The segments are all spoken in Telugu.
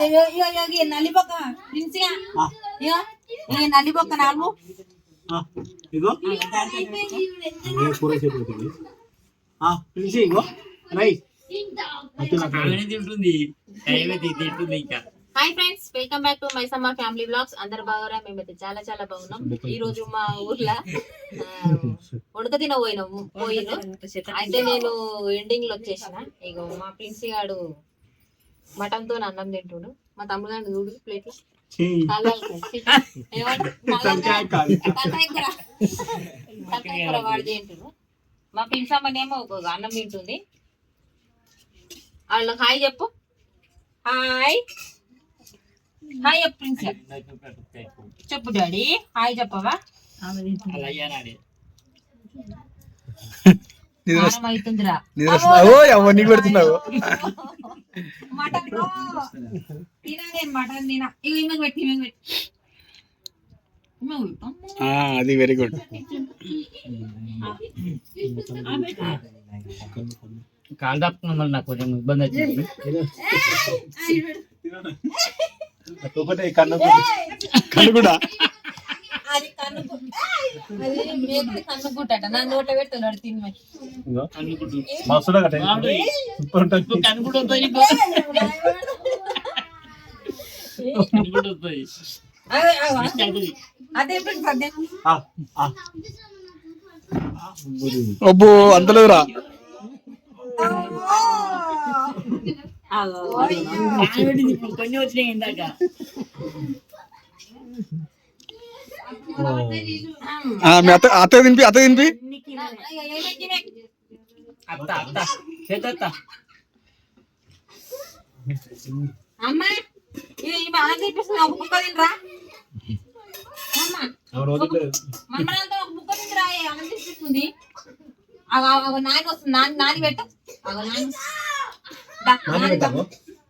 ఈ ఆ, ఇగో ఈ నల్లిపొక్క నాలుగు. ఆ, ఇగో. ఏ కూర చేతుంది పిలిచి ఇగో. రై అయితే నాకు ఆమెనే తింటుంది. టైం తింటుంది ఇంకా. Hi friends welcome back to my summer family blogs అందరు బాగురా మేమైతే చాలా చాలా బాగున్నాం. ఈ రోజు మా ఊర్లో ఉడక తిన పోయినాము పోయిన అయితే నేను ఎండింగ్లో వచ్చేసిన. ఇగో మా ప్రిన్సి గాడు మటన్తో అన్నం తింటుడు. మా తమ్ముడు గారు చూడు ప్లేట్లో చెయ్యి. తలకాయ కాదు. వాడు తింటుడు. మా ప్రిన్సమ్మనేమో ఒక అన్నం తింటుంది. వాళ్ళకి హాయ్ చెప్పు. హాయ్. హాయ్ చెప్పు ప్రిన్స్. చెప్పు డాడీ. హాయ్ చెప్పవా? పెడుతున్నావు. అది వెరీ గుడ్ కాలు తప్పుకున్నాం మళ్ళీ నాకు కొంచెం ఇబ్బంది వచ్చింది ఒకటే కన్ను కూడా మస్తుగా కట్టే సూపర్ ఉంటుంది కనుకుంటు వస్తాయి నీకు. కనుకుంటు వస్తాయి అదే, అదే, అది. అదే ఫ్రెండ్స్ అదే ఆ, ఆ. ఆ, బురి. అబ్బో అంత లేదురా ఆమెది ఇప్పుడు కొన్ని వచ్చినాయి ఇందాక ఆ, మీ అత్త అత్త తినిపి అత్త తినిపి. నాని వస్తుంది నాని నాని పెట్టు. అగో నాని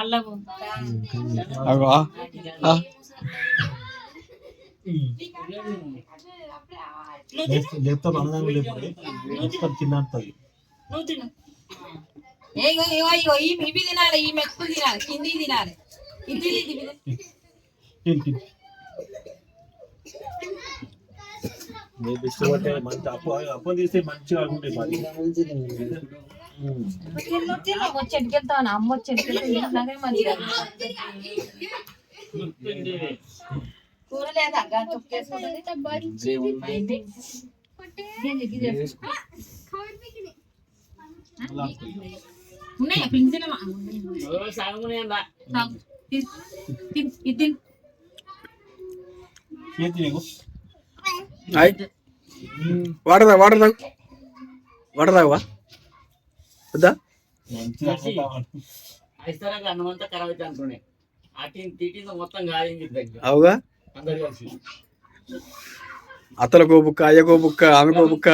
అల్లము. లేపుతాం అన్నదానం లేపు లేపుతాం కింద అంతది నువ్వు తిను. ఏగో ఇగో ఇగో ఈ ఇవి తినాలి ఈ మెతుకు తినాలి కింది తినాలి. ఇది ఇది మంచి అప్పు అప్పు తీస్తే మంచిగా అనుకుంటే వచ్చేటికి వెళ్తాను అమ్మ వచ్చేటికి వెళ్తాను మంచిగా గుర్తుండేవి. కూర లేదా చుక్కేసుకుంటుంది ఉన్నాయా? పింఛన్ ఓ సాగునే అన్నా. ఇది చేతి నీకు ఆయ్. వాటర్ తాగు వాటర్ తాగు. వాటర్ తాగవా? వద్దా? అవుగా? అత్తలకో బుక్క అయ్యకో బుక్క ఆమెకో బుక్క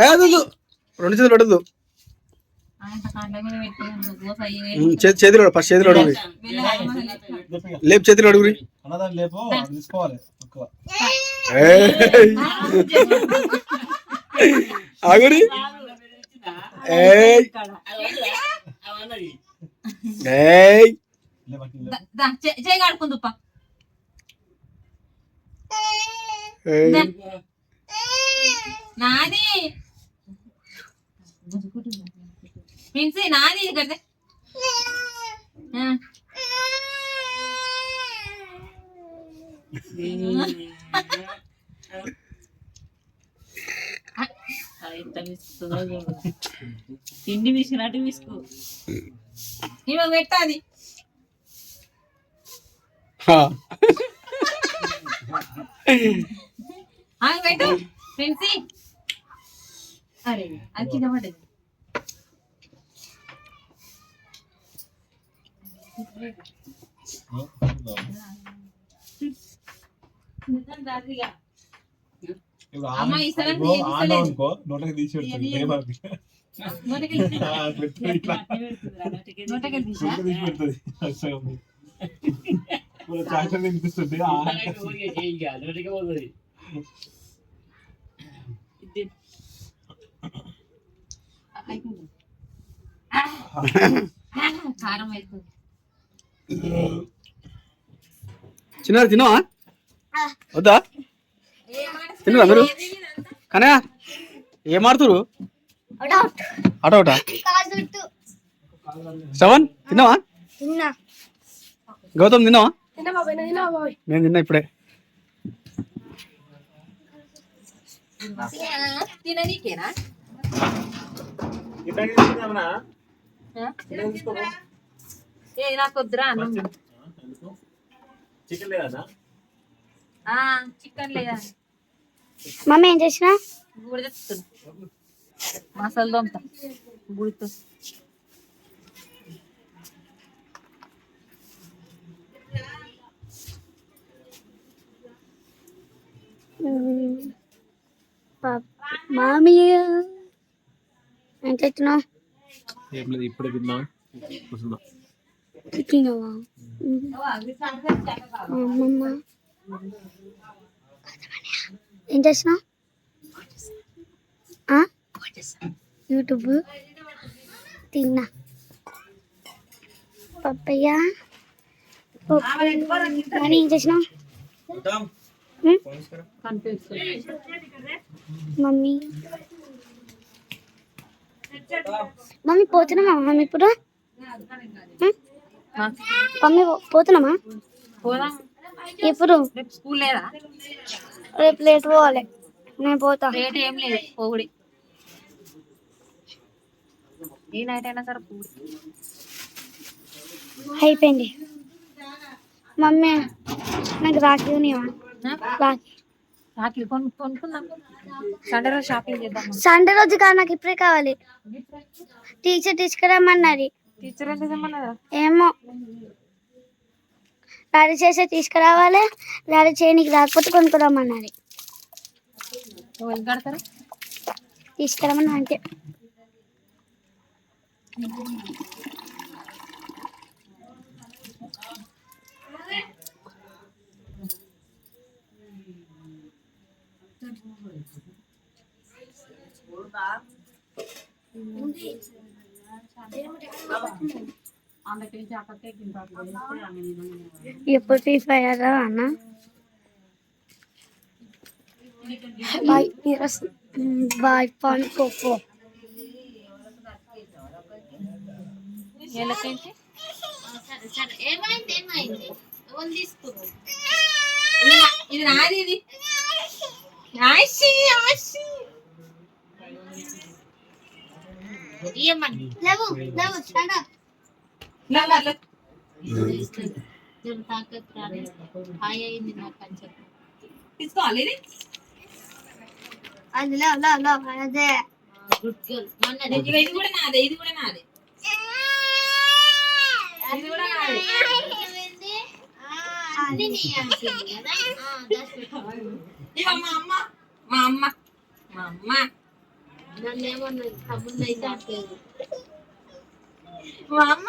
కాదు రెండు చేతులు చే- చేతిలో ఫస్ట్ చేతిలో అడుగురి లేపు చేతిలో అడుగురి లేపు తీసుకోవాలి ఎక్కువ ఏయ్. ఆగురి ఏయ్. అవన్నది ఏయ్ లేపకి చేయి కడుకుందుప్ప ఏయ్. నాది పిన్సి నాది ఇక్కడ తిండి విసినట్టు విసుకు ఇవ పెట్టాది ఆగి పెట్టు అరే అది అనుకో నోటకి తీసి పెడుతుంది పోతుంది. కారం అవుతుంది చిన్నారు తిన్నావా? వద్దా? తిన్నారా మీరు? కానీ ఏం ఆడుతురు ఆట ఒకట? శ్రవణ్ తిన్నావా? తిన్నా గౌతమ్ తిన్నావా? నేను తిన్నా ఇప్పుడే. నాకు వద్దురా? చికెన్ లేదా చికెన్ లేదా? మమ్మీ ఏం చేసినా? గుడి మసాలా దొంత గుడితో మామీ ఏం తెచ్చినావు ఏం లేదు ఇప్పుడే తిన్నా. కూర్చున్నా తిన్నావా? అమ్మమ్మ. ఏం చేసినావు ఆ? యూట్యూబ్. తిన్నా. పప్పయ్య. పప్పు కానీ ఏం చేసినావు ఉం? మమ్మీ. మమ్మీ పోతున్నామా మమ్మీ ఇప్పుడు? మమ్మీ పోతున్నామా పోదాం ఎప్పుడు? రేపు స్కూల్ లేదా? రేపు లేట్ పోవాలి. నేను పోతా. రేట్ ఏం లేదు పోగుడి ఏ నైట్ అయినా సరే పోగుడి అయిపోయింది. మమ్మీ నాకు రాఖీ రాఖీ. రాఖీ కొను కొనుక్కుందాం. సండే రోజు షాపింగ్ చేద్దాం సండే రోజు కాదు నాకు ఇప్పుడే కావాలి. టీచర్ తీసుకురమ్మన్నది టీచర్ ఏమో. డాడీ చేసే తీసుకురావాలి. డాడీ చేయడానికి రాకపోతే కొనుక్కురమ్మన్నది ఎవరు కడతారు తీసుకురమ్మని ఎప్పుడు ఫ్రీ ఫైర్ అన్న? బాయ్ బాయ్ పాన్ కోకో. ఏళ్ళకేంటి? ఏమైంది ఏమైంది? ఇది నాది ఇది. ఆశి ఆశి ఇయ్యమని. లేవు లేవు స్టాండ్ అప్ తీసుకోవాలి అది. ఇది కూడా నాదే ఇది కూడా నాదే. ఇది కూడా నాదే. మా అమ్మ మా అమ్మ మా అమ్మ. అయితే మా అమ్మ.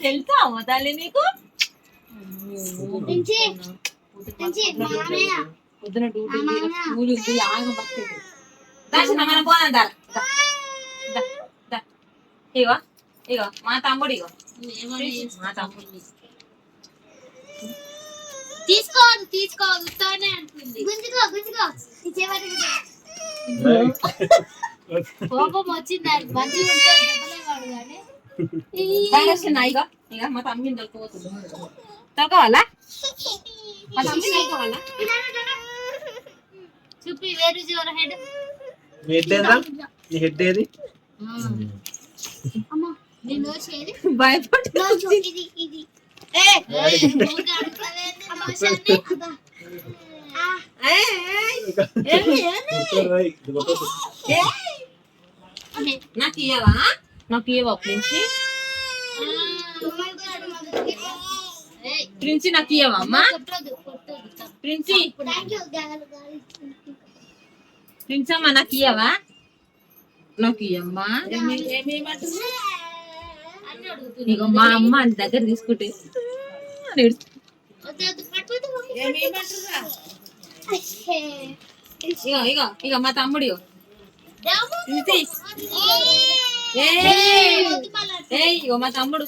తెలుసా అమ్మ తల్లి నీకు? పొద్దున డ్యూటీ. స్కూల్ ఉంది ఆగ బస్సు దాచిన మనం పోదాం దారా దా. దా, దా. ఇగో ఇగో మా తమ్ముడు ఇగో. మా తమ్ముడు. తీసుకోవద్దు తీసుకోవద్దు ఉత్తగానే అంటుంది. గుంజుకో గుంజుకో. ఇచ్చేవాటి కోపం వచ్చింది మంచిగా ఉంటే దెబ్బలే వాడు కానీ దారా చిన్న ఇగో ఇక మా తమ్మి దొరకపోతుంది దొరకవాలా మా తమ్మి దొరకవాలా చూపి వేర్ ఇస్ యువర్ హెడ్ నీ హెడ్ ఏదా నీ హెడ్ ఏది అమ్మా నేను వచ్చేది భయపడి ఇది ఇది ఏ ఊరికే అడుగుతావేంటి మోసాన్ని? అబ్బా. ఆ, అమ్మే. నాకు ఇయ్యవా నాకు ఇయ్యవా ప్రిన్సి ప్రిన్సి నాకు కొట్టొద్దు. ప్రిన్సి. ప్రిన్స్ అమ్మా నాకు ఇయ్యవా నాకు. ఇక మా అమ్మ అని దగ్గర తీసుకుంటే. ఇగో ఇగో ఇక మా తమ్ముడు. ప్రిన్సి మా తమ్ముడు.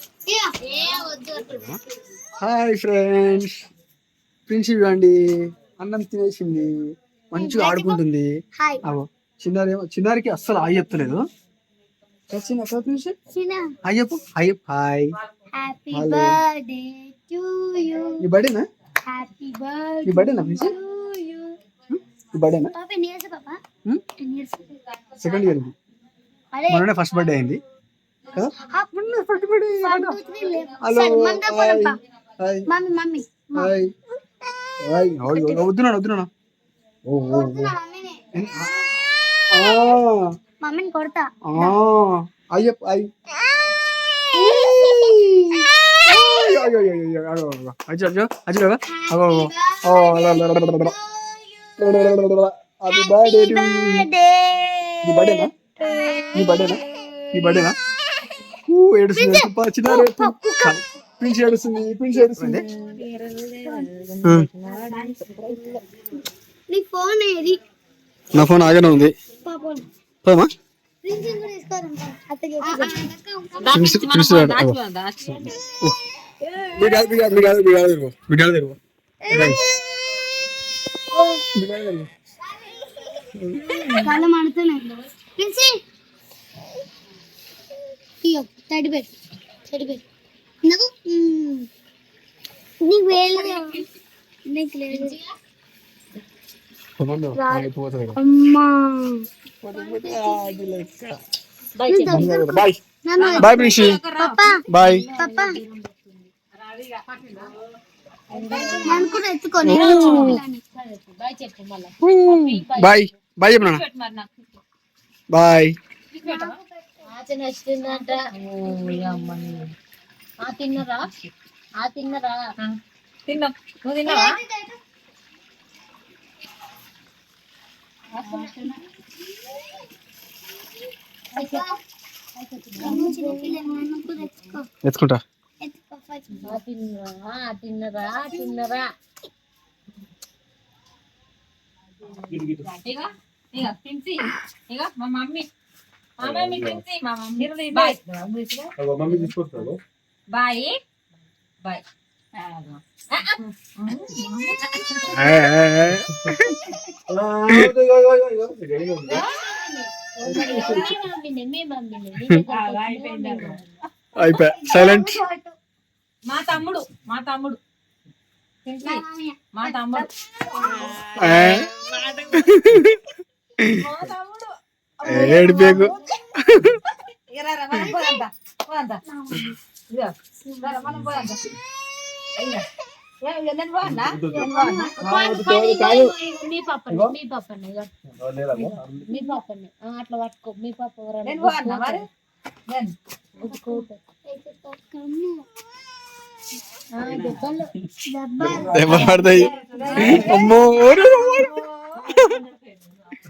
Hi friends. ప్రిన్సి చూడండి అన్నం తినేసింది. మంచిగా ఆడుకుంటుంది. హాయ్. అవో చిన్నారి ఏమో చిన్నారికి అస్సలు హాయ్ చెప్తలేదు. చిన్న ఎక్కడ ప్రిన్సి చిన్న. హాయ్ నీ బర్త్డేనా? ప్రిన్సి సెకండ్ ఇయర్ అరే మొన్ననే ఫస్ట్ బర్త్డే అయింది. కదా. మొన్న ఫస్ట్ బర్త్డే లేవు hello. Hi mummy hi hi వద్దునా వద్దునా? ఓ ఓ మమ్మీని? కొడతా. ఆ. అయ్యప్ప అయ్యి హ్యాపీ బర్త్డే నీ బర్త్డేనా నీ? బర్త్డేనా ఏడుస్తుంది. పా, చిన్నారి ప్రిన్స్ ఏడుస్తుంది ప్రిన్స్ ఏడుస్తుంది. నీ ఫోన్ ఏది? నా ఫోన్ ఆగానే ఉంది. పాపం పోమా? ప్రిన్స్! ఇయ్యో తడి పెట్టు తడి పెట్టు నాకు. నీకు వేలు నీకు లేదు పోమండు అయిపోతుంది అమ్మా. బాయ్ నన్ను. Bye papa bye. ఎత్తుకొని బాయ్ చెప్పు బాయ్. బాయ్ చెప్పు బాయ్. తిన్నరా? ఆ తిన్నరా? తిన్నాం. నువ్వు తిన్నావా? ఎత్తుకుంటా. తిన్నరా? ఆ తిన్నరా? ఆ తిన్నరా? ఇక ప్రిన్సి ఇక మా మమ్మీ మా మమ్మీ ప్రిన్సి మా మమ్మీ బాయ్ మమ్మీ తీసుకొస్తాను బాయ్ బాయ్. అయిపోయా సైలెంట్ మా తమ్ముడు మా తమ్ముడు. మా తమ్ముడు. ఏడు బేగు ఇక రా, రా, మనం పోదాం, పోదాం. ఇదిగో, రా, మనం పోదాం. ఇదిగో. ఏ, ఇక నేను పోవన్నా? నేను పోవన్నా? పాడు, పాడు, ఇగో, ఇగో, ఇగో, మీ పాపని మీ పాపని. మీ పాపని అట్లా పట్టుకో మీ పాప దెబ్బలు. పడతాయి అమ్మో ఓరు, ఓరు. అమ్మ, మనం పోదాం,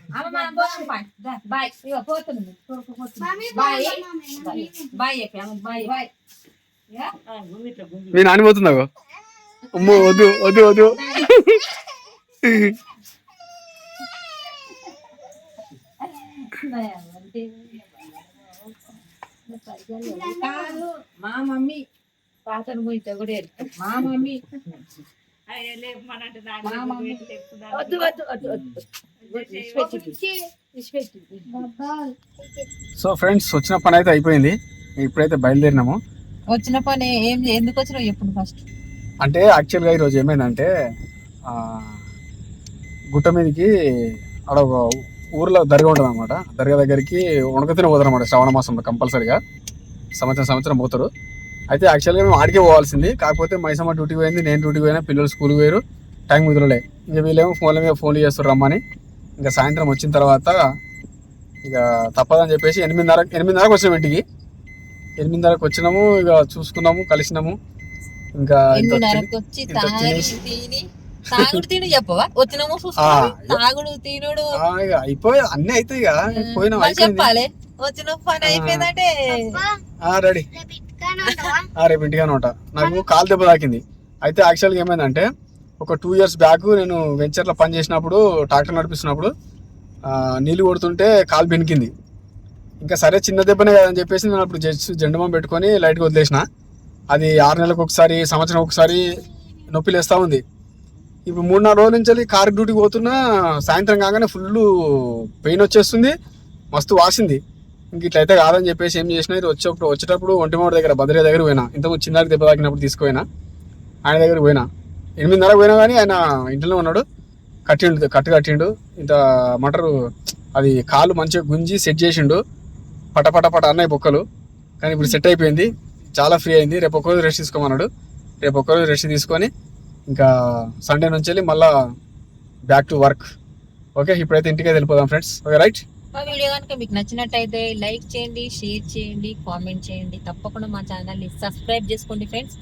బాయ్. ఇగో, పోతుంది. Bye. Bye, mummy. Bye bye. ఇక, మీ నాని పోతుందాగో అమ్మో వద్దు వద్దు వద్దు కాదు, మా మమ్మీ పాతను పోయితే కూడా మా మమ్మీ వద్దు వద్దు వద్దు. సో ఫ్రెండ్స్ వచ్చిన పని అయితే అయిపోయింది. ఇప్పుడైతే బయలుదేరినాము. వచ్చిన పని ఏం ఎందుకు వచ్చినావు ఎప్పుడు ఫస్ట్ అంటే యాక్చువల్గా ఈరోజు ఏమైందంటే ఆ, గుట్ట మీదకి అక్కడ ఒక ఊర్లో దర్గా ఉంటుంది అనమాట దర్గా దగ్గరికి ఉణకతిన పోతారు అనమాట శ్రావణ మాసంలో కంపల్సరిగా. సంవత్సరం సంవత్సరం పోతారు. అయితే యాక్చువల్గా మేము ఆడికే పోవాల్సింది. కాకపోతే మైసమ్మ డ్యూటీ పోయింది నేను డ్యూటీ పోయినా పిల్లలు స్కూల్కి పోయారు టైం కుదరలే. ఇంకా వీళ్ళేమో ఫోన్ల మీద ఫోన్లు చేస్తారు రమ్మని. ఇంకా సాయంత్రం వచ్చిన తర్వాత ఇక తప్పదని చెప్పేసి ఎనిమిదిన్నర ఎనిమిదిన్నరకు వచ్చినాము ఇంటికి. ఎనిమిదిన్నరకు వచ్చినాము ఇక చూసుకున్నాము కలిసినాము. ఇంకా ఇంత వచ్చింది. ఎనిమిదిన్నరకు వచ్చి ఇంత తాగి తినేసి- తిని తాగుడు తిని చెప్పవా? వచ్చినాము చూసుకున్నాము. తాగుడు తినుడు. ఆ, ఇక అయిపోయి అన్ని అయితే ఇక. పోయినాం చెప్పాలి. వచ్చిన పని అయిపోయిందంటే. ఆ, రెడీ. రేపు ఆ, రేపు ఇంటిగానే ఉంటా. నాకు కాలు దెబ్బ తాకింది. అయితే యాక్చువల్గా ఏమైందంటే ఒక టూ ఇయర్స్ బ్యాక్ నేను వెంచర్లో పని చేసినప్పుడు ట్రాక్టర్ నడిపిస్తున్నప్పుడు నీళ్ళు కొడుతుంటే కాలు బెనికింది. ఇంకా సరే చిన్న దెబ్బనే కదా అని చెప్పేసి నేను అప్పుడు జస్ట్ జెండుమం పెట్టుకొని లైట్గా వదిలేసిన. అది ఆరు నెలలకు ఒకసారి సంవత్సరం ఒకసారి నొప్పి లేస్తూ ఉంది. ఇప్పుడు మూడు నాలుగు రోజుల నుంచి కారు డ్యూటీకి పోతున్నా సాయంత్రం కాగానే ఫుల్ పెయిన్ వచ్చేస్తుంది మస్తు వాసింది. ఇంక ఇట్లయితే కాదని చెప్పేసి ఏం చేసిన ఇది వచ్చేటప్పుడు వచ్చేటప్పుడు ఒంటిమూడి దగ్గర భద్రయ్య దగ్గర పోయినా. ఇంతకు చిన్నకి దెబ్బ తాకినప్పుడు తీసుకుపోయినా. ఆయన దగ్గర పోయినా. ఎనిమిదిన్నర పోయినా కానీ ఆయన ఇంట్లో ఉన్నాడు. కట్టిండు కట్టు కట్టిండు. ఇంత మటరు అది కాలు మంచిగా గుంజి సెట్ చేసిండు. పట పట పట అన్నాయి బొక్కలు. కానీ ఇప్పుడు సెట్ అయిపోయింది. చాలా ఫ్రీ అయింది. రేపు ఒక్కరోజు రెస్ట్ తీసుకోమన్నాడు. రేపు ఒక్కరోజు రెస్ట్ తీసుకొని ఇంకా సండే నుంచి వెళ్ళి మళ్ళీ బ్యాక్ టు వర్క్. ఓకే ఇప్పుడైతే ఇంటికే వెళ్ళిపోదాం ఫ్రెండ్స్. Okay right? మా వీడియో కనుక మీకు నచ్చినట్టయితే లైక్ చేయండి షేర్ చేయండి కామెంట్ చేయండి. తప్పకుండా మా ఛానల్ని సబ్స్క్రైబ్ చేసుకోండి ఫ్రెండ్స్.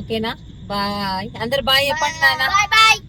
ఓకేనా? బాయ్. అందరు బాయ్ చెప్పండి నాన్న. బాయ్